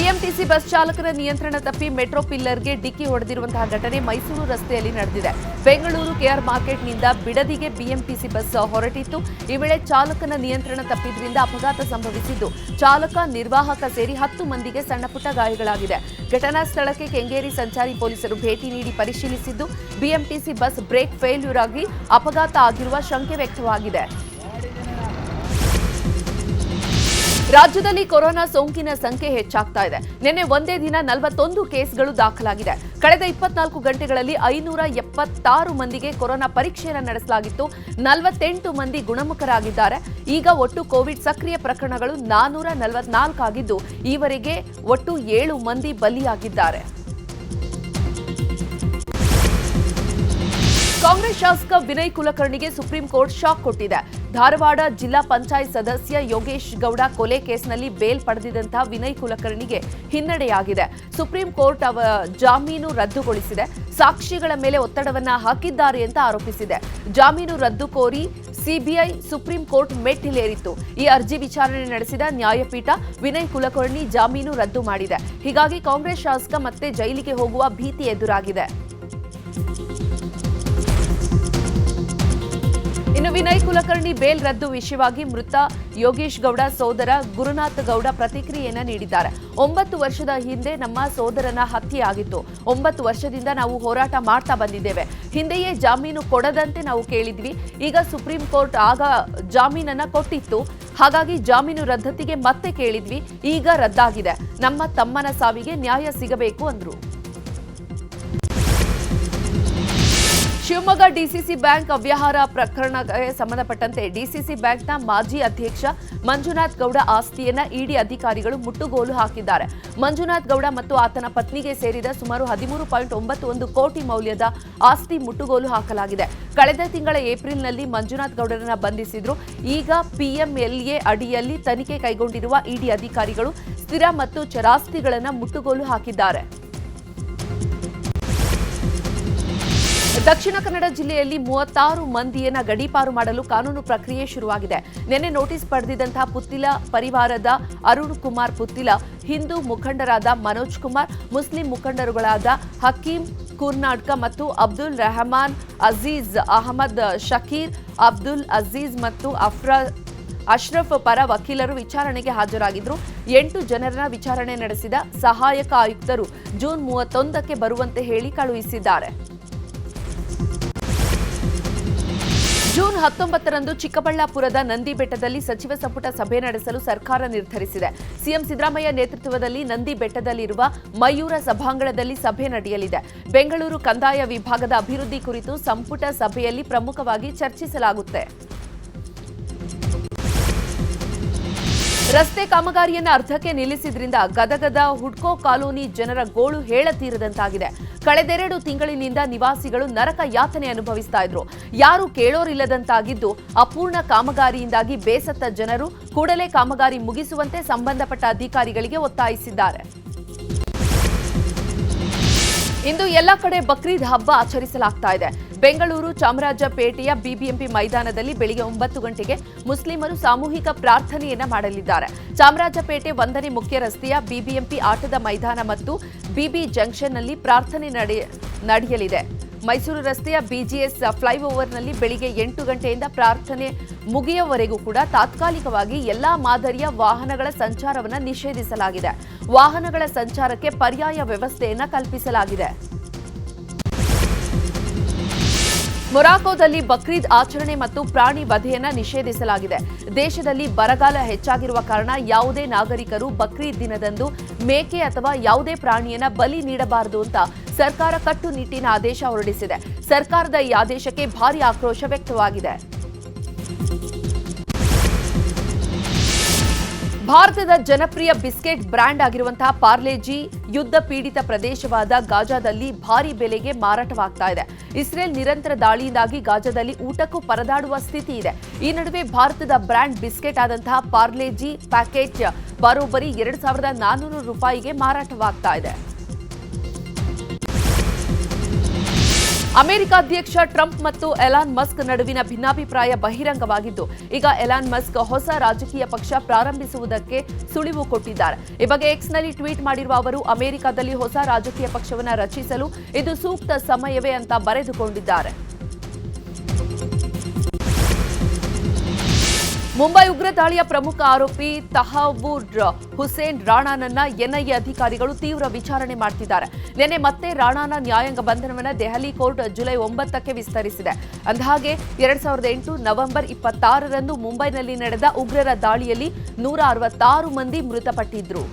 BMTC bus ಚಾಲಕರ ನಿಯಂತ್ರಣ ತಪ್ಪಿ ಮೆಟ್ರೋ ಪಿಲ್ಲರ್ಗೆ ಡಿಕ್ಕಿ ಹೊಡೆದಿರುವಂತಹ ಘಟನೆ ಮೈಸೂರು ರಸ್ತೆಯಲ್ಲಿ ನಡೆದಿದೆ. ಬೆಂಗಳೂರು ಕೆಆರ್ ಮಾರ್ಕೆಟ್ನಿಂದ ಬಿಡದಿಗೆ ಬಿಎಂಟಿಸಿ ಬಸ್ ಹೊರಟಿತ್ತು. ಈ ವೇಳೆ ಚಾಲಕನ ನಿಯಂತ್ರಣ ತಪ್ಪಿದ್ರಿಂದ ಅಪಘಾತ ಸಂಭವಿಸಿದ್ದು, ಚಾಲಕ ನಿರ್ವಾಹಕ ಸೇರಿ ಹತ್ತು ಮಂದಿಗೆ ಸಣ್ಣಪುಟ್ಟ ಗಾಯಗಳಾಗಿದೆ ಘಟನಾ ಸ್ಥಳಕ್ಕೆ ಕೆಂಗೇರಿ ಸಂಚಾರಿ ಪೊಲೀಸರು ಭೇಟಿ ನೀಡಿ ಪರಿಶೀಲಿಸಿದ್ದು, ಬಿಎಂಟಿಸಿ ಬಸ್ ಬ್ರೇಕ್ ಫೇಲ್ಯೂರ್ ಆಗಿ ಅಪಘಾತ ಆಗಿರುವ ಶಂಕೆ ವ್ಯಕ್ತವಾಗಿದೆ. ರಾಜ್ಯದಲ್ಲಿ ಕೊರೋನಾ ಸೋಂಕಿನ ಸಂಖ್ಯೆ ಹೆಚ್ಚಾಗ್ತಾ ಇದೆ. ನಿನ್ನೆ ಒಂದೇ ದಿನ ನಲವತ್ತೊಂದು ಕೇಸ್ಗಳು ದಾಖಲಾಗಿದೆ. ಕಳೆದ ಇಪ್ಪತ್ನಾಲ್ಕು ಗಂಟೆಗಳಲ್ಲಿ ಐನೂರ ಎಪ್ಪತ್ತಾರು ಮಂದಿಗೆ ಕೊರೋನಾ ಪರೀಕ್ಷೆಯನ್ನು ನಡೆಸಲಾಗಿತ್ತು. ನಲವತ್ತೆಂಟು ಮಂದಿ ಗುಣಮುಖರಾಗಿದ್ದಾರೆ. ಈಗ ಒಟ್ಟು ಕೋವಿಡ್ ಸಕ್ರಿಯ ಪ್ರಕರಣಗಳು ನಾನೂರ ನಲವತ್ನಾಲ್ಕು ಆಗಿದ್ದು, ಈವರೆಗೆ ಒಟ್ಟು ಏಳು ಮಂದಿ ಬಲಿಯಾಗಿದ್ದಾರೆ. ಕಾಂಗ್ರೆಸ್ ಶಾಸಕ ವಿನಯ್ ಕುಲಕರ್ಣಿಗೆ ಸುಪ್ರೀಂ ಕೋರ್ಟ್ ಶಾಕ್ ಕೊಟ್ಟಿದೆ. ಧಾರವಾಡ ಜಿಲ್ಲಾ ಪಂಚಾಯತ್ ಸದಸ್ಯ ಯೋಗೇಶ್ ಗೌಡ ಕೊಲೆ ಕೇಸ್ನಲ್ಲಿ ಬೇಲ್ ಪಡೆದಿದ್ದಂತಹ ವಿನಯ್ ಕುಲಕರ್ಣಿಗೆ ಹಿನ್ನಡೆಯಾಗಿದೆ. ಸುಪ್ರೀಂ ಕೋರ್ಟ್ ಅವರ ಜಾಮೀನು ರದ್ದುಗೊಳಿಸಿದೆ. ಸಾಕ್ಷಿಗಳ ಮೇಲೆ ಒತ್ತಡವನ್ನ ಹಾಕಿದ್ದಾರೆ ಅಂತ ಆರೋಪಿಸಿದೆ. ಜಾಮೀನು ರದ್ದು ಕೋರಿ ಸಿಬಿಐ ಸುಪ್ರೀಂ ಕೋರ್ಟ್ ಮೆಟ್ಟಿಲೇರಿತ್ತು. ಈ ಅರ್ಜಿ ವಿಚಾರಣೆ ನಡೆಸಿದ ನ್ಯಾಯಪೀಠ ವಿನಯ್ ಕುಲಕರ್ಣಿ ಜಾಮೀನು ರದ್ದು ಮಾಡಿದೆ. ಹೀಗಾಗಿ ಕಾಂಗ್ರೆಸ್ ಶಾಸಕ ಮತ್ತೆ ಜೈಲಿಗೆ ಹೋಗುವ ಭೀತಿ ಎದುರಾಗಿದೆ. ಇನ್ನು ವಿನಯ್ ಕುಲಕರ್ಣಿ ಬೇಲ್ ರದ್ದು ವಿಷಯವಾಗಿ ಮೃತ ಯೋಗೇಶ್ ಗೌಡ ಸೋದರ ಗುರುನಾಥ್ ಗೌಡ ಪ್ರತಿಕ್ರಿಯೆಯನ್ನ ನೀಡಿದ್ದಾರೆ. ಒಂಬತ್ತು ವರ್ಷದ ಹಿಂದೆ ನಮ್ಮ ಸೋದರನ ಹತ್ಯೆ ಆಗಿತ್ತು ಒಂಬತ್ತು ವರ್ಷದಿಂದ ನಾವು ಹೋರಾಟ ಮಾಡ್ತಾ ಬಂದಿದ್ದೇವೆ. ಹಿಂದೆಯೇ ಜಾಮೀನು ಕೊಡದಂತೆ ನಾವು ಕೇಳಿದ್ವಿ. ಈಗ ಸುಪ್ರೀಂ ಕೋರ್ಟ್ ಆಗ ಜಾಮೀನನ್ನ ಕೊಟ್ಟಿತ್ತು. ಹಾಗಾಗಿ ಜಾಮೀನು ರದ್ದತಿಗೆ ಮತ್ತೆ ಕೇಳಿದ್ವಿ. ಈಗ ರದ್ದಾಗಿದೆ. ನಮ್ಮ ತಮ್ಮನ ಸಾವಿಗೆ ನ್ಯಾಯ ಸಿಗಬೇಕು ಅಂದ್ರು. ಶಿವಮೊಗ್ಗ ಡಿಸಿಸಿ ಬ್ಯಾಂಕ್ ಅವ್ಯವಹಾರ ಪ್ರಕರಣಕ್ಕೆ ಸಂಬಂಧಪಟ್ಟಂತೆ ಡಿಸಿಸಿ ಬ್ಯಾಂಕ್ನ ಮಾಜಿ ಅಧ್ಯಕ್ಷ ಮಂಜುನಾಥ್ ಗೌಡ ಆಸ್ತಿಯನ್ನ ಇಡಿ ಅಧಿಕಾರಿಗಳು ಮುಟ್ಟುಗೋಲು ಹಾಕಿದ್ದಾರೆ. ಮಂಜುನಾಥ್ ಗೌಡ ಮತ್ತು ಆತನ ಪತ್ನಿಗೆ ಸೇರಿದ ಸುಮಾರು ಹದಿಮೂರು ಪಾಯಿಂಟ್ ಒಂಬತ್ತು ಒಂದು ಕೋಟಿ ಮೌಲ್ಯದ ಆಸ್ತಿ ಮುಟ್ಟುಗೋಲು ಹಾಕಲಾಗಿದೆ. ಕಳೆದ ತಿಂಗಳ ಏಪ್ರಿಲ್ನಲ್ಲಿ ಮಂಜುನಾಥ್ ಗೌಡರನ್ನ ಬಂಧಿಸಿದ್ರು. ಈಗ ಪಿಎಂಎಲ್ಎ ಅಡಿಯಲ್ಲಿ ತನಿಖೆ ಕೈಗೊಂಡಿರುವ ಇಡಿ ಅಧಿಕಾರಿಗಳು ಸ್ಥಿರ ಮತ್ತು ಚರಾಸ್ತಿಗಳನ್ನು ಮುಟ್ಟುಗೋಲು ಹಾಕಿದ್ದಾರೆ. ದಕ್ಷಿಣ ಕನ್ನಡ ಜಿಲ್ಲೆಯಲ್ಲಿ ಮೂವತ್ತಾರು ಮಂದಿಯನ್ನ ಗಡೀಪಾರು ಮಾಡಲು ಕಾನೂನು ಪ್ರಕ್ರಿಯೆ ಶುರುವಾಗಿದೆ. ನಿನ್ನೆ ನೋಟಿಸ್ ಪಡೆದಿದ್ದಂತಹ ಪುತ್ತಿಲ ಪರಿವಾರದ ಅರುಣ್ ಕುಮಾರ್ ಪುತ್ತಿಲ, ಹಿಂದೂ ಮುಖಂಡರಾದ ಮನೋಜ್ ಕುಮಾರ್, ಮುಸ್ಲಿಂ ಮುಖಂಡರುಗಳಾದ ಹಕೀಂ ಕುರ್ನಾಡ್ಕ ಮತ್ತು ಅಬ್ದುಲ್ ರೆಹಮಾನ್ ಅಜೀಜ್ ಅಹಮದ್ ಶಕೀರ್, ಅಬ್ದುಲ್ ಅಜೀಜ್ ಮತ್ತು ಅಫ್ರಾ ಅಶ್ರಫ್ ಪರ ವಕೀಲರು ವಿಚಾರಣೆಗೆ ಹಾಜರಾಗಿದ್ದರು ಎಂಟು ಜನರನ್ನ ವಿಚಾರಣೆ ನಡೆಸಿದ ಸಹಾಯಕ ಆಯುಕ್ತರು ಜೂನ್ ಮೂವತ್ತೊಂದಕ್ಕೆ ಬರುವಂತೆ ಹೇಳಿ ಕಳುಹಿಸಿದ್ದಾರೆ. ಜೂನ್ ಹತ್ತೊಂಬತ್ತರಂದು ಚಿಕ್ಕಬಳ್ಳಾಪುರದ ನಂದಿ ಬೆಟ್ಟದಲ್ಲಿ ಸಚಿವ ಸಂಪುಟ ಸಭೆ ನಡೆಸಲು ಸರ್ಕಾರ ನಿರ್ಧರಿಸಿದೆ. ಸಿಎಂ ಸಿದ್ದರಾಮಯ್ಯ ನೇತೃತ್ವದಲ್ಲಿ ನಂದಿ ಬೆಟ್ಟದಲ್ಲಿರುವ ಮಯೂರ ಸಭಾಂಗಣದಲ್ಲಿ ಸಭೆ ನಡೆಯಲಿದೆ. ಬೆಂಗಳೂರು ಕಂದಾಯ ವಿಭಾಗದ ಅಭಿವೃದ್ಧಿ ಕುರಿತು ಸಂಪುಟ ಸಭೆಯಲ್ಲಿ ಪ್ರಮುಖವಾಗಿ ಚರ್ಚಿಸಲಾಗುತ್ತೆ. ರಸ್ತೆ ಕಾಮಗಾರಿಯನ್ನು ಅರ್ಧಕ್ಕೆ ನಿಲ್ಲಿಸಿದ್ರಿಂದ ಗದಗದ ಹುಡ್ಕೋ ಕಾಲೋನಿ ಜನರ ಗೋಳು ಹೇಳತೀರದಂತಾಗಿದೆ. ಕಳೆದೆರಡು ತಿಂಗಳಿನಿಂದ ನಿವಾಸಿಗಳು ನರಕ ಯಾತನೆ ಅನುಭವಿಸ್ತಾ ಇದ್ರು. ಯಾರು ಕೇಳೋರಿಲ್ಲದಂತಾಗಿದ್ದು, ಅಪೂರ್ಣ ಕಾಮಗಾರಿಯಿಂದಾಗಿ ಬೇಸತ್ತ ಜನರು ಕೂಡಲೇ ಕಾಮಗಾರಿ ಮುಗಿಸುವಂತೆ ಸಂಬಂಧಪಟ್ಟ ಅಧಿಕಾರಿಗಳಿಗೆ ಒತ್ತಾಯಿಸಿದ್ದಾರೆ. ಇಂದು ಎಲ್ಲ ಕಡೆ ಬಕ್ರೀದ್ ಹಬ್ಬ ಆಚರಿಸಲಾಗ್ತಾ ಇದೆ. ಬೆಂಗಳೂರು ಚಾಮರಾಜಪೇಟೆಯ ಬಿಬಿಎಂಪಿ ಮೈದಾನದಲ್ಲಿ ಬೆಳಿಗ್ಗೆ ಒಂಬತ್ತು ಗಂಟೆಗೆ ಮುಸ್ಲಿಮರು ಸಾಮೂಹಿಕ ಪ್ರಾರ್ಥನೆಯನ್ನ ಮಾಡಲಿದ್ದಾರೆ. ಚಾಮರಾಜಪೇಟೆ ಒಂದನೇ ಮುಖ್ಯ ರಸ್ತೆಯ ಬಿಬಿಎಂಪಿ ಆಟದ ಮೈದಾನ ಮತ್ತು ಬಿಬಿ ಜಂಕ್ಷನ್ನಲ್ಲಿ ಪ್ರಾರ್ಥನೆ ನಡೆ- ನಡೆಯಲಿದೆ. ಮೈಸೂರು ರಸ್ತೆಯ ಬಿಜಿಎಸ್ ಫ್ಲೈಓವರ್ನಲ್ಲಿ ಬೆಳಿಗ್ಗೆ ಎಂಟು ಗಂಟೆಯಿಂದ ಪ್ರಾರ್ಥನೆ ಮುಗಿಯುವವರೆಗೂ ಕೂಡ ತಾತ್ಕಾಲಿಕವಾಗಿ ಎಲ್ಲಾ ಮಾದರಿಯ ವಾಹನಗಳ ಸಂಚಾರವನ್ನು ನಿಷೇಧಿಸಲಾಗಿದೆ. ವಾಹನಗಳ ಸಂಚಾರಕ್ಕೆ ಪರ್ಯಾಯ ವ್ಯವಸ್ಥೆಯನ್ನು ಕಲ್ಪಿಸಲಾಗಿದೆ. ಮೊರಾಕೋದಲ್ಲಿ ಬಕ್ರೀದ್ ಆಚರಣೆ ಮತ್ತು ಪ್ರಾಣಿ ವಧೆಯನ್ನು ನಿಷೇಧಿಸಲಾಗಿದೆ. ದೇಶದಲ್ಲಿ ಬರಗಾಲ ಹೆಚ್ಚಾಗಿರುವ ಕಾರಣ ಯಾವುದೇ ನಾಗರಿಕರು ಬಕ್ರೀದ್ ದಿನದಂದು ಮೇಕೆ ಅಥವಾ ಯಾವುದೇ ಪ್ರಾಣಿಯನ್ನ ಬಲಿ ನೀಡಬಾರದು ಅಂತ ಸರ್ಕಾರ ಕಟ್ಟುನಿಟ್ಟಿನ ಆದೇಶ ಹೊರಡಿಸಿದೆ. ಸರ್ಕಾರದ ಈ ಆದೇಶಕ್ಕೆ ಭಾರೀ ಆಕ್ರೋಶ ವ್ಯಕ್ತವಾಗಿದೆ. ಭಾರತದ ಜನಪ್ರಿಯ ಬಿಸ್ಕೆಟ್ ಬ್ರ್ಯಾಂಡ್ ಆಗಿರುವಂತಹ ಪಾರ್ಲೆಜಿ ಯುದ್ಧ ಪೀಡಿತ ಪ್ರದೇಶವಾದ ಗಾಜಾದಲ್ಲಿ ಭಾರಿ ಬೆಲೆಗೆ ಮಾರಾಟವಾಗ್ತಾ ಇದೆ. ಇಸ್ರೇಲ್ ನಿರಂತರ ದಾಳಿಯಿಂದಾಗಿ ಗಾಜಾದಲ್ಲಿ ಊಟಕ್ಕೂ ಪರದಾಡುವ ಸ್ಥಿತಿ ಇದೆ. ಈ ನಡುವೆ ಭಾರತದ ಬ್ರ್ಯಾಂಡ್ ಬಿಸ್ಕೆಟ್ ಆದಂತಹ ಪಾರ್ಲೆಜಿ ಪ್ಯಾಕೇಜ್ ಬರೋಬ್ಬರಿ ಎರಡು ಸಾವಿರದ ನಾನ್ನೂರು ರೂಪಾಯಿಗೆ ಮಾರಾಟವಾಗ್ತಾ ಇದೆ. ಅಮೆರಿಕ ಅಧ್ಯಕ್ಷ ಟ್ರಂಪ್ ಮತ್ತು ಎಲಾನ್ ಮಸ್ಕ್ ನಡುವಿನ ಭಿನ್ನಾಭಿಪ್ರಾಯ ಬಹಿರಂಗವಾಗಿದ್ದು, ಈಗ ಎಲಾನ್ ಮಸ್ಕ್ ಹೊಸ ರಾಜಕೀಯ ಪಕ್ಷ ಪ್ರಾರಂಭಿಸುವುದಕ್ಕೆ ಸುಳಿವು ಕೊಟ್ಟಿದ್ದಾರೆ. ಈ ಬಗ್ಗೆ ಎಕ್ಸ್ನಲ್ಲಿ ಟ್ವೀಟ್ ಮಾಡಿರುವ ಅವರು, ಅಮೆರಿಕದಲ್ಲಿ ಹೊಸ ರಾಜಕೀಯ ಪಕ್ಷವನ್ನು ರಚಿಸಲು ಇದು ಸೂಕ್ತ ಸಮಯವೇ ಅಂತ ಬರೆದುಕೊಂಡಿದ್ದಾರೆ. ಮುಂಬೈ ಉಗ್ರ ದಾಳಿಯ ಪ್ರಮುಖ ಆರೋಪಿ ತಹಬೂರ್ ಹುಸೇನ್ ರಾಣಾನನ್ನ ಎನ್ಐಎ ಅಧಿಕಾರಿಗಳು ತೀವ್ರ ವಿಚಾರಣೆ ಮಾಡ್ತಿದ್ದಾರೆ. ನಿನ್ನೆ ಮತ್ತೆ ರಾಣಾನ ನ್ಯಾಯಾಂಗ ಬಂಧನವನ್ನು ದೆಹಲಿ ಕೋರ್ಟ್ ಜುಲೈ ಒಂಬತ್ತಕ್ಕೆ ವಿಸ್ತರಿಸಿದೆ. ಅಂದಹಾಗೆ, ಎರಡ್ ಸಾವಿರದ ಎಂಟು ನವೆಂಬರ್ ಇಪ್ಪತ್ತಾರರಂದು ಮುಂಬೈನಲ್ಲಿ ನಡೆದ ಉಗ್ರರ ದಾಳಿಯಲ್ಲಿ ನೂರ ಅರವತ್ತಾರು ಮಂದಿ ಮೃತಪಟ್ಟಿದ್ರು.